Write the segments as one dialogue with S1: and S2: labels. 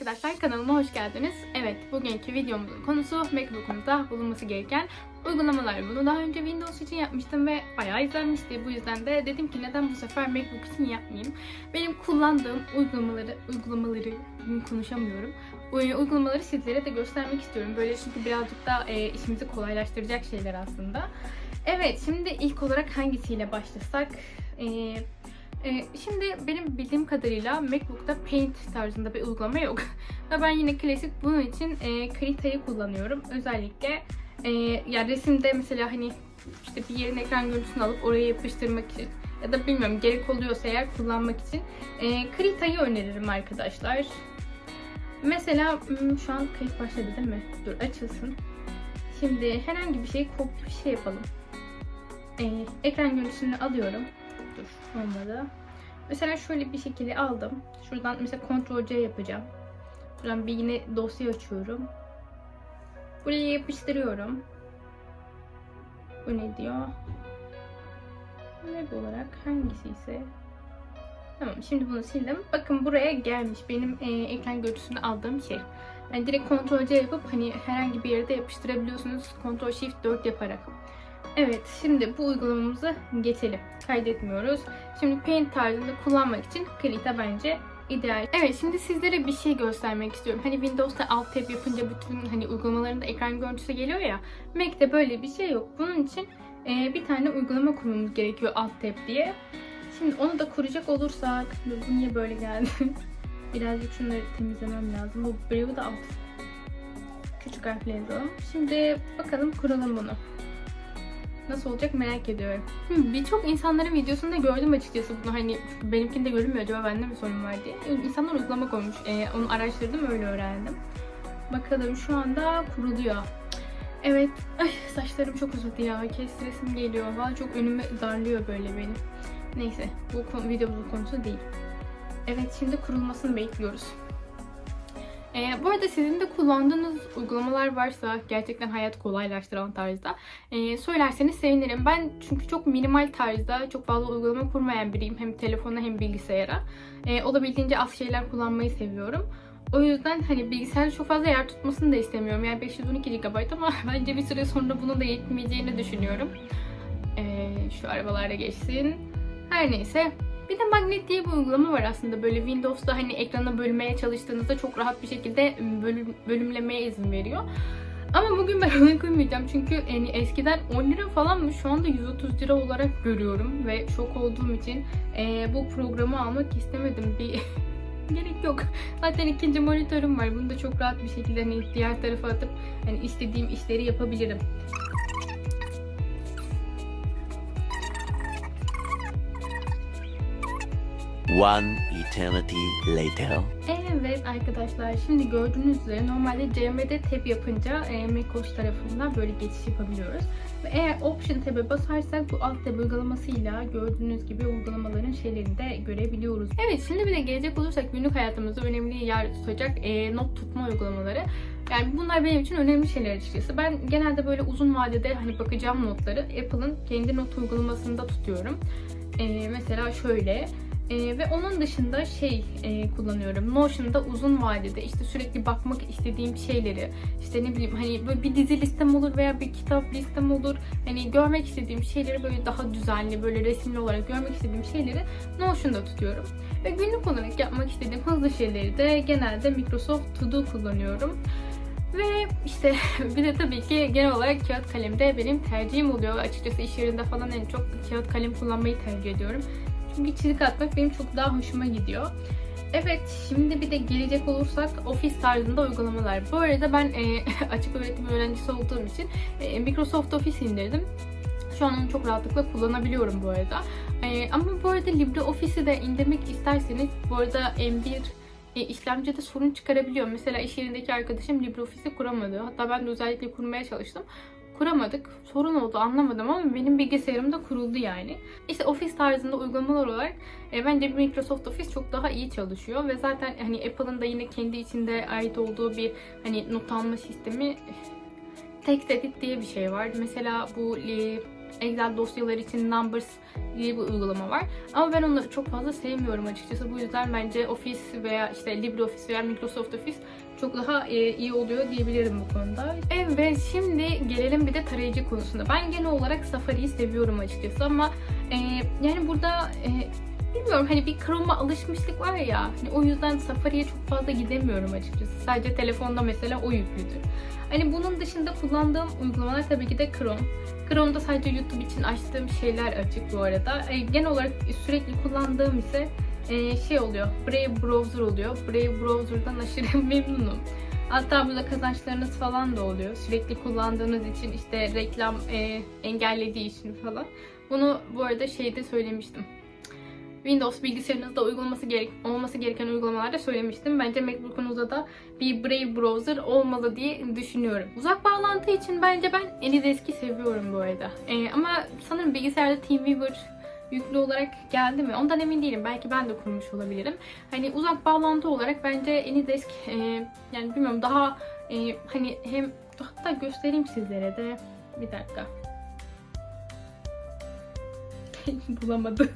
S1: arkadaşlar kanalıma hoş geldiniz. Evet bugünkü videomuzun konusu Macbook'umuzda bulunması gereken uygulamalar. Bunu daha önce Windows için yapmıştım ve bayağı izlenmişti. Bu yüzden de dedim ki neden bu sefer Macbook için yapmayayım. Benim kullandığım uygulamaları, uygulamaları konuşamıyorum. Uygulamaları sizlere de göstermek istiyorum. Böyle çünkü birazcık da e, işimizi kolaylaştıracak şeyler aslında. Evet şimdi ilk olarak hangisiyle başlasak? Eee ee, şimdi benim bildiğim kadarıyla MacBook'ta Paint tarzında bir uygulama yok. Ve ben yine klasik bunun için e, Krita'yı kullanıyorum. Özellikle e, ya resimde mesela hani işte bir yerin ekran görüntüsünü alıp oraya yapıştırmak için ya da bilmiyorum gerek oluyorsa eğer kullanmak için e, Krita'yı öneririm arkadaşlar. Mesela hmm, şu an kayıt başladı değil mi? Dur açılsın. Şimdi herhangi bir şey kop şey yapalım. E, ekran görüntüsünü alıyorum. Dur olmadı. Mesela şöyle bir şekilde aldım. Şuradan mesela Ctrl C yapacağım. Buradan bir yine dosya açıyorum. Buraya yapıştırıyorum. Bu ne diyor? Web olarak hangisi ise Tamam şimdi bunu sildim. Bakın buraya gelmiş benim e, ekran görüntüsünü aldığım şey. Yani direkt Ctrl C yapıp hani herhangi bir yerde yapıştırabiliyorsunuz. Ctrl Shift 4 yaparak. Evet, şimdi bu uygulamamızı geçelim. Kaydetmiyoruz. Şimdi Paint tarzında kullanmak için Krita bence ideal. Evet, şimdi sizlere bir şey göstermek istiyorum. Hani Windows'ta Alt Tab yapınca bütün hani uygulamalarında ekran görüntüsü geliyor ya. Mac'te böyle bir şey yok. Bunun için e, bir tane uygulama kurmamız gerekiyor Alt Tab diye. Şimdi onu da kuracak olursak, bu niye böyle geldi? Birazcık şunları temizlemem lazım. Bu Brave'ı da alt. Küçük harfle yazalım. Şimdi bakalım kuralım bunu nasıl olacak merak ediyorum. Birçok insanların videosunda gördüm açıkçası bunu hani benimkinde görünmüyor acaba bende mi sorun var diye. İnsanlar uygulama koymuş. Ee, onu araştırdım öyle öğrendim. Bakalım şu anda kuruluyor. Evet. Ay saçlarım çok uzadı ya. Kestiresim geliyor. Valla çok önüme darlıyor böyle benim. Neyse bu videomuzun konusu değil. Evet şimdi kurulmasını bekliyoruz. E, bu arada sizin de kullandığınız uygulamalar varsa gerçekten hayat kolaylaştıran tarzda e, söylerseniz sevinirim. Ben çünkü çok minimal tarzda çok fazla uygulama kurmayan biriyim. Hem telefona hem bilgisayara. E, olabildiğince az şeyler kullanmayı seviyorum. O yüzden hani bilgisayarda çok fazla yer tutmasını da istemiyorum. Yani 512 GB ama bence bir süre sonra bunun da yetmeyeceğini düşünüyorum. E, şu arabalarda geçsin. Her neyse bir de Magnet diye bir uygulama var aslında. Böyle Windows'ta hani ekrana bölmeye çalıştığınızda çok rahat bir şekilde bölüm, bölümlemeye izin veriyor. Ama bugün ben onu koymayacağım çünkü yani eskiden 10 lira falanmış şu anda 130 lira olarak görüyorum ve şok olduğum için e, bu programı almak istemedim. Bir gerek yok. Zaten ikinci monitörüm var. Bunu da çok rahat bir şekilde hani diğer tarafa atıp hani istediğim işleri yapabilirim.
S2: One eternity later.
S1: Evet arkadaşlar şimdi gördüğünüz üzere normalde CMD tab yapınca e, macOS tarafından böyle geçiş yapabiliyoruz. Ve eğer Option tab'e basarsak bu alt tab uygulamasıyla gördüğünüz gibi uygulamaların şeylerini de görebiliyoruz. Evet şimdi bir de gelecek olursak günlük hayatımızda önemli yer tutacak e, not tutma uygulamaları. Yani bunlar benim için önemli şeyler açıkçası. Ben genelde böyle uzun vadede hani bakacağım notları Apple'ın kendi not uygulamasında tutuyorum. E, mesela şöyle ee, ve onun dışında şey e, kullanıyorum. Notion'da uzun vadede işte sürekli bakmak istediğim şeyleri işte ne bileyim hani böyle bir dizi listem olur veya bir kitap listem olur. Hani görmek istediğim şeyleri böyle daha düzenli böyle resimli olarak görmek istediğim şeyleri Notion'da tutuyorum. Ve günlük olarak yapmak istediğim hızlı şeyleri de genelde Microsoft To Do kullanıyorum. Ve işte bir de tabii ki genel olarak kağıt kalem de benim tercihim oluyor. Açıkçası iş yerinde falan en çok kağıt kalem kullanmayı tercih ediyorum. Çünkü çizik atmak benim çok daha hoşuma gidiyor. Evet, şimdi bir de gelecek olursak ofis tarzında uygulamalar. Bu arada ben e, açık öğretim öğrencisi olduğum için e, Microsoft Office indirdim. Şu an onu çok rahatlıkla kullanabiliyorum bu arada. E, ama bu arada LibreOffice'i de indirmek isterseniz bu arada M1 e, işlemcide sorun çıkarabiliyor. Mesela iş yerindeki arkadaşım LibreOffice'i kuramadı. Hatta ben de özellikle kurmaya çalıştım kuramadık. Sorun oldu anlamadım ama benim bilgisayarımda kuruldu yani. İşte ofis tarzında uygulamalar olarak e, bence Microsoft Office çok daha iyi çalışıyor ve zaten hani Apple'ın da yine kendi içinde ait olduğu bir hani not alma sistemi text edit diye bir şey var. Mesela bu e, Excel dosyalar için Numbers diye bir uygulama var. Ama ben onları çok fazla sevmiyorum açıkçası. Bu yüzden bence Office veya işte LibreOffice veya Microsoft Office çok daha e, iyi oluyor diyebilirim bu konuda. Evet şimdi gelelim bir de tarayıcı konusunda. Ben genel olarak Safari'yi seviyorum açıkçası ama e, yani burada e, bilmiyorum hani bir Chrome'a alışmışlık var ya hani o yüzden Safari'ye çok fazla gidemiyorum açıkçası. Sadece telefonda mesela o yüklüdür. Hani bunun dışında kullandığım uygulamalar tabii ki de Chrome. Chrome'da sadece YouTube için açtığım şeyler açık bu arada. E, genel olarak sürekli kullandığım ise e, şey oluyor. Brave Browser oluyor. Brave Browser'dan aşırı memnunum. Hatta burada kazançlarınız falan da oluyor. Sürekli kullandığınız için işte reklam e, engellediği için falan. Bunu bu arada şeyde söylemiştim. Windows bilgisayarınızda uygulaması gerek, olması gereken uygulamalarda söylemiştim. Bence MacBook'unuzda da bir Brave browser olmalı diye düşünüyorum. Uzak bağlantı için bence ben AnyDesk'i seviyorum bu arada. Ee, ama sanırım bilgisayarda TeamViewer yüklü olarak geldi mi? Ondan emin değilim. Belki ben de kurmuş olabilirim. Hani uzak bağlantı olarak bence AnyDesk e, yani bilmiyorum daha e, hani hem hatta göstereyim sizlere de. Bir dakika. Bulamadı.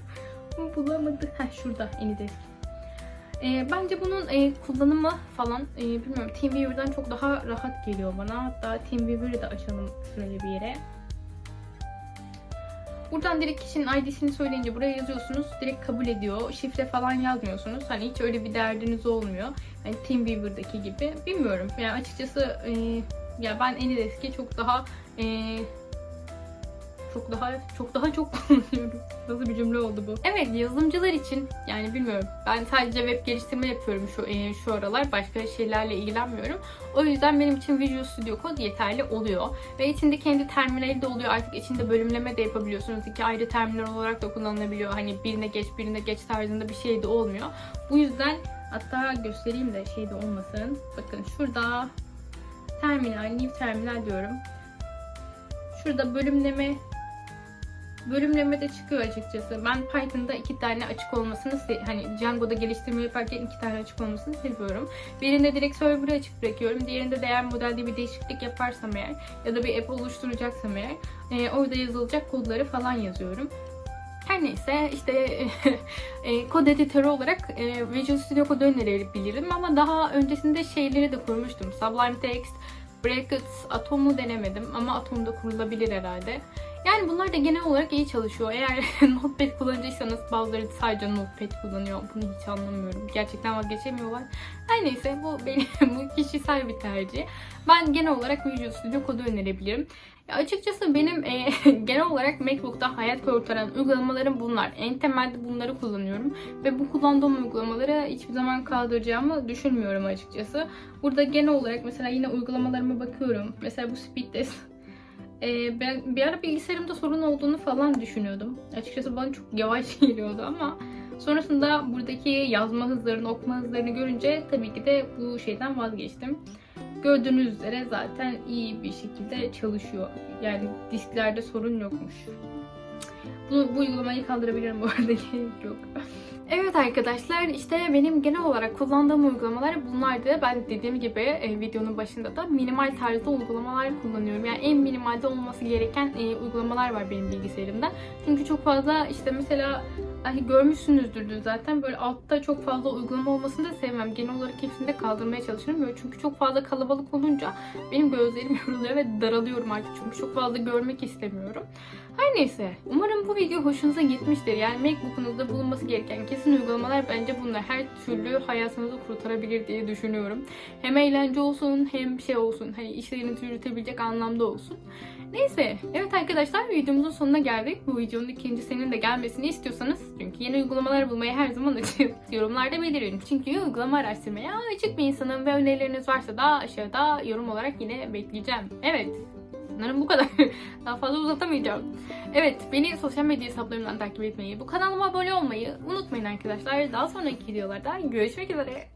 S1: Bulamadı. Ha şurada AnyDesk. E, bence bunun e, kullanımı falan e, bilmiyorum TeamViewer'dan çok daha rahat geliyor bana. Hatta TeamViewer'ı da açalım şöyle bir yere. Buradan direkt kişinin ID'sini söyleyince buraya yazıyorsunuz. Direkt kabul ediyor. Şifre falan yazmıyorsunuz. Hani hiç öyle bir derdiniz olmuyor. Hani TeamViewer'daki gibi. Bilmiyorum. Yani açıkçası e, ya ben AnyDesk'i çok daha e, çok daha çok daha çok kullanıyorum. Nasıl bir cümle oldu bu? Evet yazılımcılar için yani bilmiyorum. Ben sadece web geliştirme yapıyorum şu e, şu aralar. Başka şeylerle ilgilenmiyorum. O yüzden benim için Visual Studio Code yeterli oluyor. Ve içinde kendi terminali de oluyor. Artık içinde bölümleme de yapabiliyorsunuz. İki ayrı terminal olarak da kullanılabiliyor. Hani birine geç birine geç tarzında bir şey de olmuyor. Bu yüzden hatta göstereyim de şey de olmasın. Bakın şurada terminal, new terminal diyorum. Şurada bölümleme bölümleme de çıkıyor açıkçası. Ben Python'da iki tane açık olmasını hani Django'da geliştirme yaparken iki tane açık olmasını seviyorum. Birinde direkt server'ı açık bırakıyorum. Diğerinde de eğer modelde bir değişiklik yaparsam eğer ya da bir app oluşturacaksam eğer e, orada yazılacak kodları falan yazıyorum. Her neyse işte e, kod editörü olarak e, Visual Studio Code önerebilirim ama daha öncesinde şeyleri de kurmuştum. Sublime Text, Brackets, Atom'u denemedim ama Atom da kurulabilir herhalde. Yani bunlar da genel olarak iyi çalışıyor. Eğer Notepad kullanıcıysanız bazıları sadece Notepad kullanıyor. Bunu hiç anlamıyorum. Gerçekten vazgeçemiyorlar. Her neyse bu benim bu kişisel bir tercih. Ben genel olarak Visual Studio Code'u önerebilirim. Ya açıkçası benim e, genel olarak MacBook'ta hayat kurtaran uygulamalarım bunlar. En temelde bunları kullanıyorum. Ve bu kullandığım uygulamaları hiçbir zaman kaldıracağımı düşünmüyorum açıkçası. Burada genel olarak mesela yine uygulamalarıma bakıyorum. Mesela bu Speed Test ee, ben bir ara bilgisayarımda sorun olduğunu falan düşünüyordum. Açıkçası bana çok yavaş geliyordu ama sonrasında buradaki yazma hızlarını, okuma hızlarını görünce tabii ki de bu şeyden vazgeçtim. Gördüğünüz üzere zaten iyi bir şekilde çalışıyor. Yani disklerde sorun yokmuş. Bu, bu uygulamayı kaldırabilirim bu arada gerek yok. Evet arkadaşlar işte benim genel olarak kullandığım uygulamalar bunlardı. Ben dediğim gibi e, videonun başında da minimal tarzda uygulamalar kullanıyorum. Yani en minimalde olması gereken e, uygulamalar var benim bilgisayarımda. Çünkü çok fazla işte mesela hani görmüşsünüzdür zaten böyle altta çok fazla uygulama olmasını da sevmem. Genel olarak hepsini de kaldırmaya çalışıyorum. Böyle çünkü çok fazla kalabalık olunca benim gözlerim yoruluyor ve daralıyorum artık. Çünkü çok fazla görmek istemiyorum. Her neyse. Umarım bu video hoşunuza gitmiştir. Yani Macbook'unuzda bulunması gereken kesin uygulamalar bence bunlar. Her türlü hayatınızı kurtarabilir diye düşünüyorum. Hem eğlence olsun hem şey olsun. Hani işlerinizi yürütebilecek anlamda olsun. Neyse. Evet arkadaşlar videomuzun sonuna geldik. Bu videonun ikincisinin de gelmesini istiyorsanız çünkü yeni uygulamalar bulmaya her zaman açık. Yorumlarda belirtin. Çünkü uygulama araştırmaya açık bir insanım ve önerileriniz varsa da aşağıda yorum olarak yine bekleyeceğim. Evet. Sanırım bu kadar. Daha fazla uzatamayacağım. Evet, beni sosyal medya hesaplarımdan takip etmeyi, bu kanalıma abone olmayı unutmayın arkadaşlar. Daha sonraki videolarda görüşmek üzere.